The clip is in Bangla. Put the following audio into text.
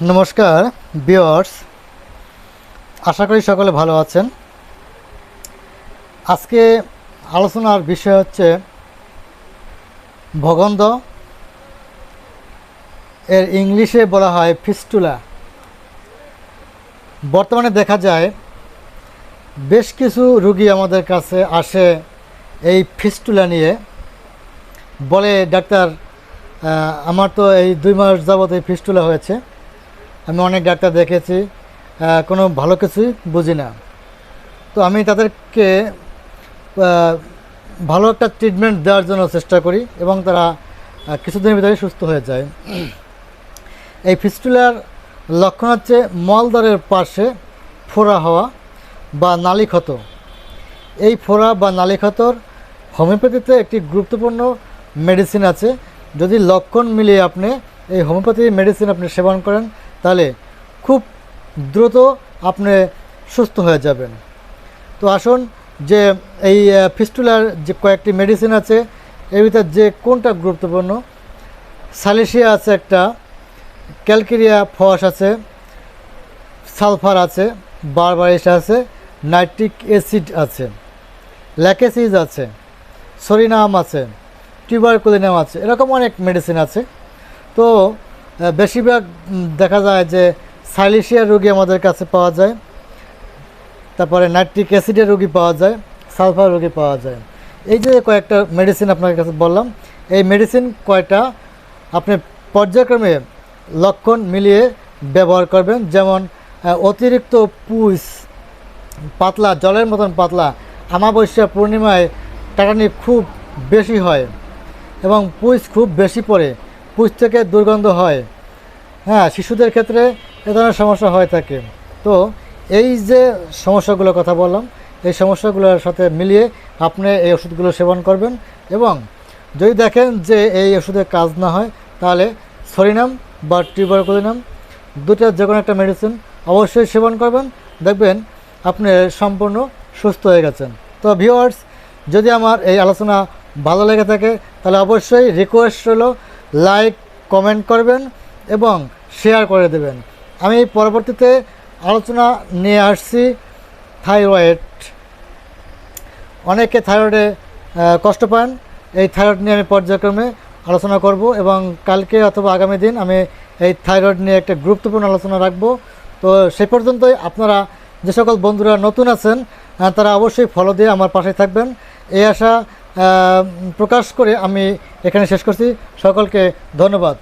নমস্কার বিয়র্স আশা করি সকলে ভালো আছেন। আজকে আলোচনার বিষয় হচ্ছে ভগন্ধ এর ইংলিশে বলা হয় ফিস্টুলা। বর্তমানে দেখা যায় বেশ কিছু রুগী আমাদের কাছে আসে এই ফিস্টুলা নিয়ে। বলে ডাক্তার আমার তো এই দুই মাস যাবত এই ফিস্টুলা হয়েছে। আমি অনেক ডাক্তার দেখেছি কোনো ভালো কিছুই বুঝি না। তো আমি তাদেরকে ভালো একটা ট্রিটমেন্ট দেওয়ার জন্য চেষ্টা করি এবং তারা কিছুদিনের ভিতরে সুস্থ হয়ে যায়। এই ফিস্টুলার লক্ষণ হচ্ছে মলদ্বারের পাশে ফোড়া হওয়া বা নালীক্ষত এই ফোড়া বা নালীক্ষতর হোমিওপ্যাথিতে একটি গুরুত্বপূর্ণ মেডিসিন আছে। যদি লক্ষণ মিলিয়ে আপনি এই হোমিওপ্যাথি মেডিসিন আপনি সেবন করেন তাহলে খুব দ্রুত আপনি সুস্থ হয়ে যাবেন। তো আসুন যে এই ফিস্টুলার যে কয়েকটি মেডিসিন আছে, এর ভিতর যে কোনটা গুরুত্বপূর্ণ? সালিসিয়া আছে একটা, ক্যালকেরিয়া ফস আছে, সালফার আছে, বারবারিস আছে, নাইট্রিক অ্যাসিড আছে, ল্যাকেসিস আছে, সরিনাম আছে, টিউবারকুলিনাম আছে, এরকম অনেক মেডিসিন আছে। তো বেশিরভাগ দেখা যায় যে সাইলিশিয়া রোগী আমাদের কাছে পাওয়া যায়। তারপরে নাইট্রিক অ্যাসিডের রোগী পাওয়া যায়, সালফার রোগী পাওয়া যায়। এই যে কয়েকটা মেডিসিন আপনার কাছে বললাম, এই মেডিসিন কয়টা আপনি পর্যায়ক্রমে লক্ষণ মিলিয়ে ব্যবহার করবেন। যেমন অতিরিক্ত পুষ, পাতলা, জলের মতন পাতলা আমাবস্যা পূর্ণিমায় টাটানি খুব বেশি হয় এবং পুষ খুব বেশি পড়ে। পুষ থেকে দুর্গন্ধ হয়। হ্যাঁ শিশুদের ক্ষেত্রে এ ধরনের সমস্যা হয়ে থাকে। তো এই যে সমস্যাগুলোর কথা বললাম, এই সমস্যাগুলোর সাথে মিলিয়ে আপনি এই ওষুধগুলো সেবন করবেন এবং যদি দেখেন যে এই ওষুধে কাজ না হয়, তাহলে সরিনাম বা টিউবারকুলিনাম দুটো যে কোনো একটা মেডিসিন অবশ্যই সেবন করবেন। দেখবেন আপনি সম্পূর্ণ সুস্থ হয়ে গেছেন। তো ভিউয়ার্স যদি আমার এই আলোচনা ভালো লেগে থাকে, তাহলে অবশ্যই রিকোয়েস্ট হলো লাইক কমেন্ট করবেন এবং শেয়ার করে দেবেন। আমি পরবর্তীতে আলোচনা নিয়ে আসছি থাইরয়েড অনেকে থাইরয়েডে কষ্ট পান। এই থাইরয়েড নিয়ে আমি পর্যায়ক্রমে আলোচনা করব এবং কালকে অথবা আগামী দিন আমি এই থাইরয়েড নিয়ে একটা গুরুত্বপূর্ণ আলোচনা রাখব। তো সে পর্যন্তই আপনারা যে সকল বন্ধুরা নতুন আছেন তারা অবশ্যই ফলো দিয়ে আমার পাশে থাকবেন। এই আশা প্রকাশ করে আমি এখানে শেষ করছি। সকলকে ধন্যবাদ।